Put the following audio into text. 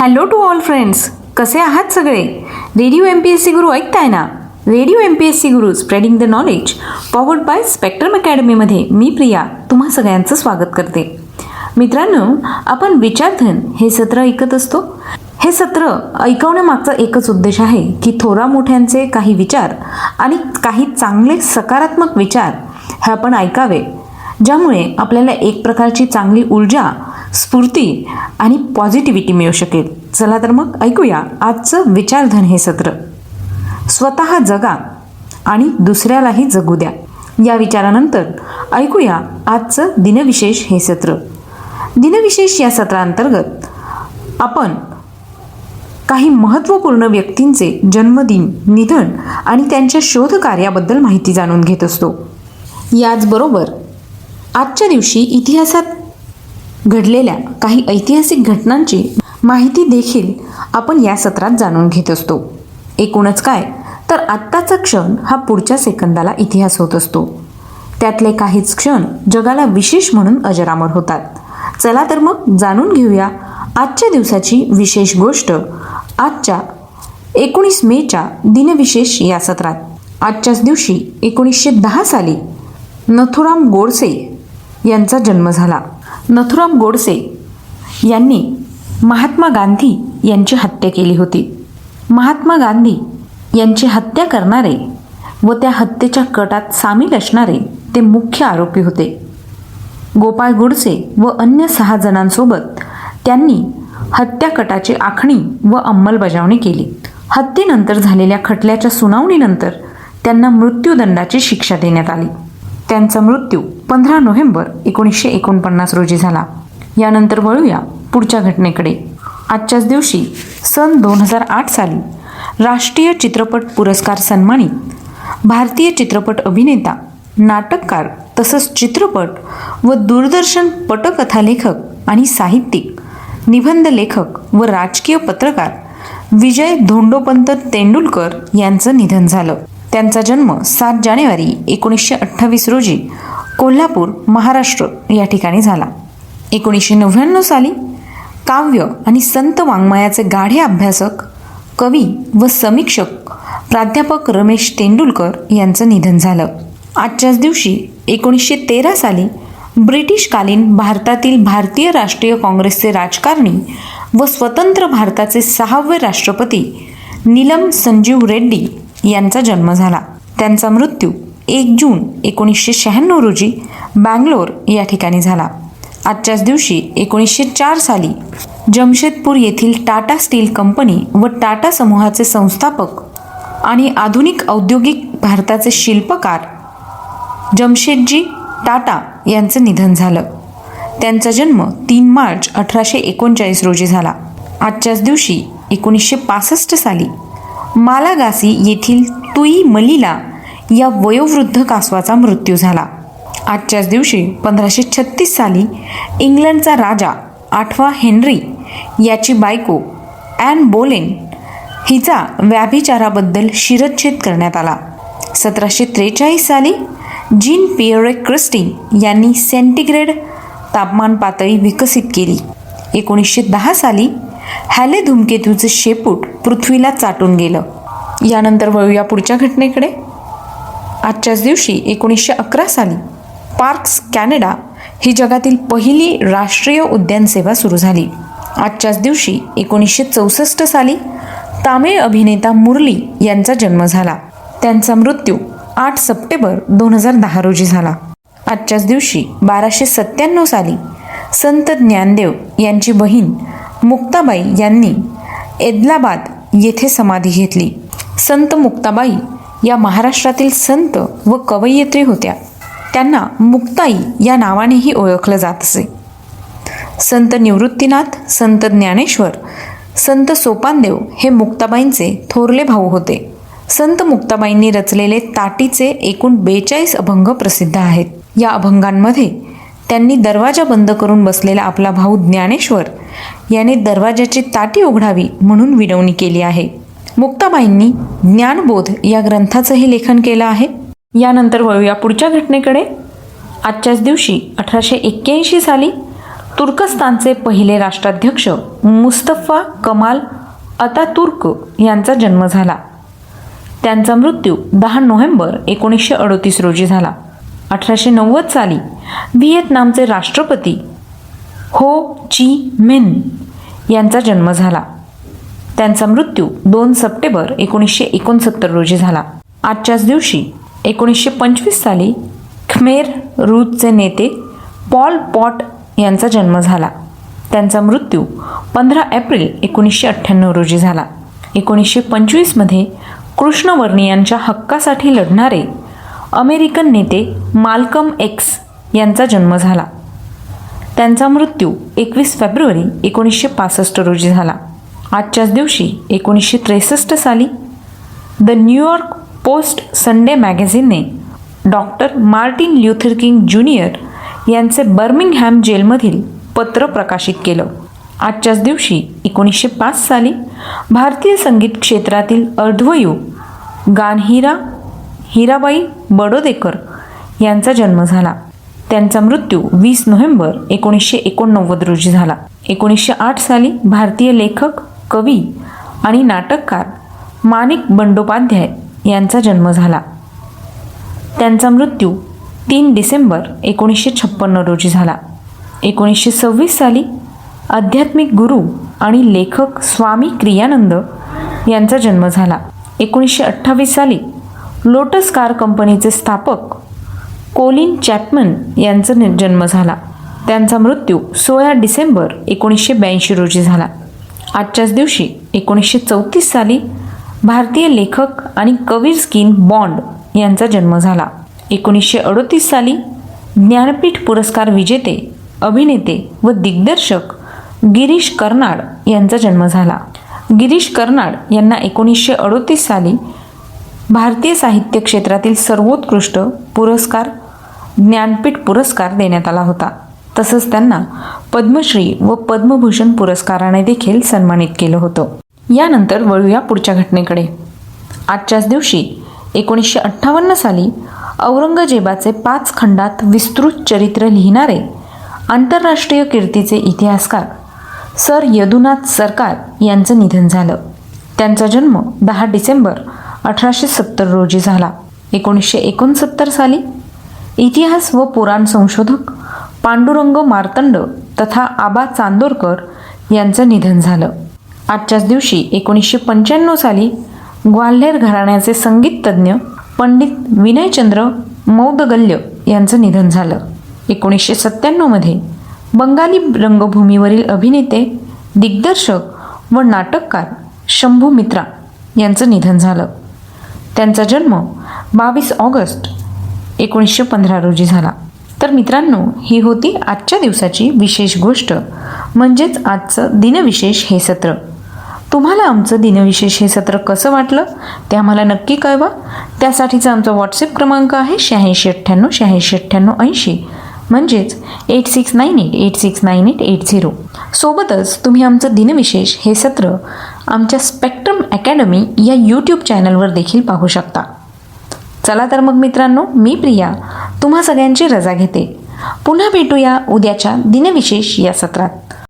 Hello to all friends कसे आहात सगळे? Radio M P S C Guru ऐकताय ना? Radio M P S C Guru spreading the knowledge powered by spectrum अकॅडमीमध्ये मी प्रिया तुम्हा सगळ्यांचं स्वागत करते. मित्रांनो आपण विचारधन हे सत्र ऐकत असतो. हे सत्र ऐकवण्यामागचा एकच उद्देश आहे की थोरा मोठ्यांचे काही विचार आणि काही चांगले सकारात्मक विचार हे आपण ऐकावे. ज्यामुळे आपल्याला एक प्रकारची चांगली ऊर्जा स्फूर्ती आणि पॉझिटिव्हिटी मिळू शकेल. चला तर मग ऐकूया आजचं विचारधन हे सत्र. स्वतः जगा आणि दुसऱ्यालाही जगू द्या. या विचारानंतर ऐकूया आजचं दिनविशेष हे सत्र. दिनविशेष या सत्रांतर्गत आपण काही महत्त्वपूर्ण व्यक्तींचे जन्मदिन निधन आणि त्यांच्या शोधकार्याबद्दल माहिती जाणून घेत असतो. याचबरोबर आजच्या दिवशी इतिहासात घडलेल्या काही ऐतिहासिक घटनांची माहिती देखील आपण या सत्रात जाणून घेत असतो. एकूणच काय तर आत्ताचा क्षण हा पुढच्या सेकंदाला इतिहास होत असतो. त्यातले काहीच क्षण जगाला विशेष म्हणून अजरामर होतात. चला तर मग जाणून घेऊया आजच्या दिवसाची विशेष गोष्ट आजच्या एकोणीस मेच्या दिनविशेष या सत्रात. आजच्याच दिवशी एकोणीसशे दहा साली नथुराम गोडसे यांचा जन्म झाला. नथुराम गोडसे यांनी महात्मा गांधी यांची हत्या केली होती. महात्मा गांधी यांची हत्या करणारे व त्या हत्येच्या कटात सामील असणारे ते मुख्य आरोपी होते. गोपाळ गोडसे व अन्य सहा जणांसोबत त्यांनी हत्याकटाची आखणी व अंमलबजावणी केली. हत्येनंतर झालेल्या खटल्याच्या सुनावणीनंतर त्यांना मृत्यूदंडाची शिक्षा देण्यात आली. त्यांचा मृत्यू पंधरा नोव्हेंबर एकोणीसशे एकोणपन्नास रोजी झाला. यानंतर वळूया पुढच्या घटनेकडे. आजच्याच दिवशी सन दोन हजार आठ साली राष्ट्रीय चित्रपट पुरस्कार सन्मानित भारतीय चित्रपट अभिनेता नाटककार तसंच चित्रपट व दूरदर्शन पटकथा लेखक आणि साहित्यिक निबंध लेखक व राजकीय पत्रकार विजय धोंडोपंत तेंडुलकर यांचं निधन झालं. त्यांचा जन्म सात जानेवारी एकोणीसशे अठ्ठावीस रोजी कोल्हापूर महाराष्ट्र या ठिकाणी झाला. एकोणीसशे नव्याण्णव साली काव्य आणि संत वाङ्मयाचे गाढे अभ्यासक कवी व समीक्षक प्राध्यापक रमेश तेंडुलकर यांचं निधन झालं. आजच्याच दिवशी एकोणीसशे तेरा साली ब्रिटिशकालीन भारतातील भारतीय राष्ट्रीय काँग्रेसचे राजकारणी व स्वतंत्र भारताचे सहावे राष्ट्रपती नीलम संजीव रेड्डी यांचा जन्म झाला. त्यांचा मृत्यू एक जून एकोणीसशे शहाण्णव रोजी बँगलोर या ठिकाणी झाला. आजच्याच दिवशी एकोणीसशे चार साली जमशेदपूर येथील टाटा स्टील कंपनी व टाटा समूहाचे संस्थापक आणि आधुनिक औद्योगिक भारताचे शिल्पकार जमशेदजी टाटा यांचं निधन झालं. त्यांचा जन्म तीन मार्च अठराशे एकोणचाळीस रोजी झाला. आजच्याच दिवशी एकोणीसशे पासष्ट साली मालागासी येथील तुई मलिला या वयोवृद्ध कासवाचा मृत्यू झाला. आजच्याच दिवशी पंधराशे छत्तीस साली इंग्लंडचा राजा आठवा हेनरी याची बायको ॲन बोलेन हिचा व्याभिचाराबद्दल शिरच्छेद करण्यात आला. सतराशे त्रेचाळीस साली जीन पियरे क्रिस्टी यांनी सेंटीग्रेड तापमान पातळी विकसित केली. एकोणीसशे दहा साली हॅले धूमकेतूचं शेपूट पृथ्वीला चाटून गेलं. यानंतर वळूया पुढच्या घटनेकडे. आजच्याच दिवशी एकोणीसशे अकरा साली पार्क्स कॅनडा ही जगातील पहिली राष्ट्रीय उद्यान सेवा सुरू झाली. आजच्याच दिवशी एकोणीसशे चौसष्ट साली तामिळ अभिनेता मुरली यांचा जन्म झाला. त्यांचा मृत्यू आठ सप्टेंबर दोन हजार दहा रोजी झाला. आजच्याच दिवशी बाराशे सत्त्याण्णव साली संत ज्ञानदेव यांची बहीण मुक्ताबाई यांनी एदलाबाद येथे समाधी घेतली. संत मुक्ताबाई या महाराष्ट्रातील संत व कवयित्री होत्या. त्यांना मुक्ताई या नावानेही ओळखलं जात असे. संत निवृत्तीनाथ संत ज्ञानेश्वर संत सोपानदेव हे मुक्ताबाईंचे थोरले भाऊ होते. संत मुक्ताबाईंनी रचलेले ताटीचे एकूण बेचाळीस अभंग प्रसिद्ध आहेत. या अभंगांमध्ये त्यांनी दरवाजा बंद करून बसलेला आपला भाऊ ज्ञानेश्वर याने दरवाजाची ताटी उघडावी म्हणून विनवणी केली आहे. मुक्ताबाईंनी ज्ञानबोध या ग्रंथाचंही लेखन केलं आहे. यानंतर वळूया पुढच्या घटनेकडे. आजच्याच दिवशी अठराशे एक्क्याऐंशी साली तुर्कस्तानचे पहिले राष्ट्राध्यक्ष मुस्तफा कमाल अतातुर्क यांचा जन्म झाला. त्यांचा मृत्यू दहा नोव्हेंबर एकोणीसशे अडोतीस रोजी झाला. अठराशे नव्वद साली व्हिएतनामचे राष्ट्रपती हो ची मिन यांचा जन्म झाला. त्यांचा मृत्यू दोन सप्टेंबर एकोणीसशे एकोणसत्तर रोजी झाला. आजच्याच दिवशी एकोणीसशे पंचवीस साली खमेर रूजचे नेते पॉल पॉट यांचा जन्म झाला. त्यांचा मृत्यू पंधरा एप्रिल एकोणीसशे अठ्ठ्याण्णव रोजी झाला. एकोणीसशे पंचवीसमध्ये कृष्णवर्णीयांच्या हक्कासाठी लढणारे अमेरिकन नेते माल्कम एक्स यांचा जन्म झाला. त्यांचा मृत्यू एकवीस फेब्रुवारी एकोणीसशे पासष्ट रोजी झाला. आजच्याच दिवशी एकोणीसशे त्रेसष्ट साली the New York Post Sunday मॅगझिनने doctor Martin Luther King Junior यांचे बर्मिंगहॅम जेलमधील पत्र प्रकाशित केलं. आजच्याच दिवशी एकोणीसशे पाच साली भारतीय संगीत क्षेत्रातील अर्धवयू गानहिरा हिराबाई बडोदेकर यांचा जन्म झाला. त्यांचा मृत्यू वीस नोव्हेंबर एकोणीसशे एकोणनव्वद रोजी झाला. एकोणीसशे आठ साली भारतीय लेखक कवी आणि नाटककार माणिक बंडोपाध्याय यांचा जन्म झाला. त्यांचा मृत्यू तीन डिसेंबर एकोणीसशे छप्पन्न रोजी झाला. एकोणीसशे सव्वीस साली आध्यात्मिक गुरु आणि लेखक स्वामी क्रियानंद यांचा जन्म झाला. एकोणीसशे अठ्ठावीस साली लोटस कार कंपनीचे स्थापक कोलिन चॅपमन यांचा जन्म झाला. त्यांचा मृत्यू सोळा डिसेंबर एकोणीसशे ब्याऐंशी रोजी झाला. आजच्याच दिवशी एकोणीसशे चौतीस साली भारतीय लेखक आणि कवीर स्किन बॉन्ड यांचा जन्म झाला. एकोणीसशे अडोतीस साली ज्ञानपीठ पुरस्कार विजेते अभिनेते व दिग्दर्शक गिरीश कर्नाड यांचा जन्म झाला. गिरीश कर्नाड यांना एकोणीसशे अडोतीस साली भारतीय साहित्य क्षेत्रातील सर्वोत्कृष्ट पुरस्कार ज्ञानपीठ पुरस्कार देण्यात आला होता. तसंच त्यांना पद्मश्री व पद्मभूषण पुरस्काराने देखील सन्मानित केलं होतं. यानंतर वळूया पुढच्या घटनेकडे. आजच्याच दिवशी एकोणीसशे अठ्ठावन्न साली औरंगजेबाचे पाच खंडात विस्तृत चरित्र लिहिणारे आंतरराष्ट्रीय कीर्तीचे इतिहासकार सर यदुनाथ सरकार यांचं निधन झालं. त्यांचा जन्म दहा डिसेंबर अठराशे सत्तर रोजी झाला. एकोणीसशे एकोणसत्तर साली इतिहास व पुराण संशोधक पांडुरंग मार्तंड तथा आबा चांदोरकर यांचं निधन झालं. आजच्याच दिवशी एकोणीसशे पंच्याण्णव साली ग्वाल्हेर घराण्याचे संगीत तज्ज्ञ पंडित विनयचंद्र मौदगल्य यांचं निधन झालं. एकोणीसशे सत्त्याण्णवमध्ये बंगाली रंगभूमीवरील अभिनेते दिग्दर्शक व नाटककार शंभू मित्रा यांचं निधन झालं. त्यांचा जन्म बावीस ऑगस्ट एकोणीसशे पंधरा रोजी झाला. तर मित्रांनो ही होती आजच्या दिवसाची विशेष गोष्ट. म्हणजेच आजचं दिनविशेष हे सत्र. तुम्हाला आमचं दिनविशेष हे सत्र कसं वाटलं? ते आम्हाला नक्की कळवा. त्यासाठीचा आमचा व्हॉट्सअप क्रमांक आहे शहाऐंशी अठ्ठ्याण्णव शहाऐंशी अठ्ठ्याण्णव ऐंशी. म्हणजेच eight six nine eight eight six nine eight eight zero सोबतच तुम्ही आमचं दिनविशेष हे सत्र आमच्या स्पेक्ट्रम अकॅडमी या यूट्यूब चॅनलवर देखील पाहू शकता. चला तर मग मित्रांनो मी प्रिया. तुम्हा सगळ्यांची रजा घेते. पुन्हा भेटूया उद्याच्या दिनविशेष या सत्रात.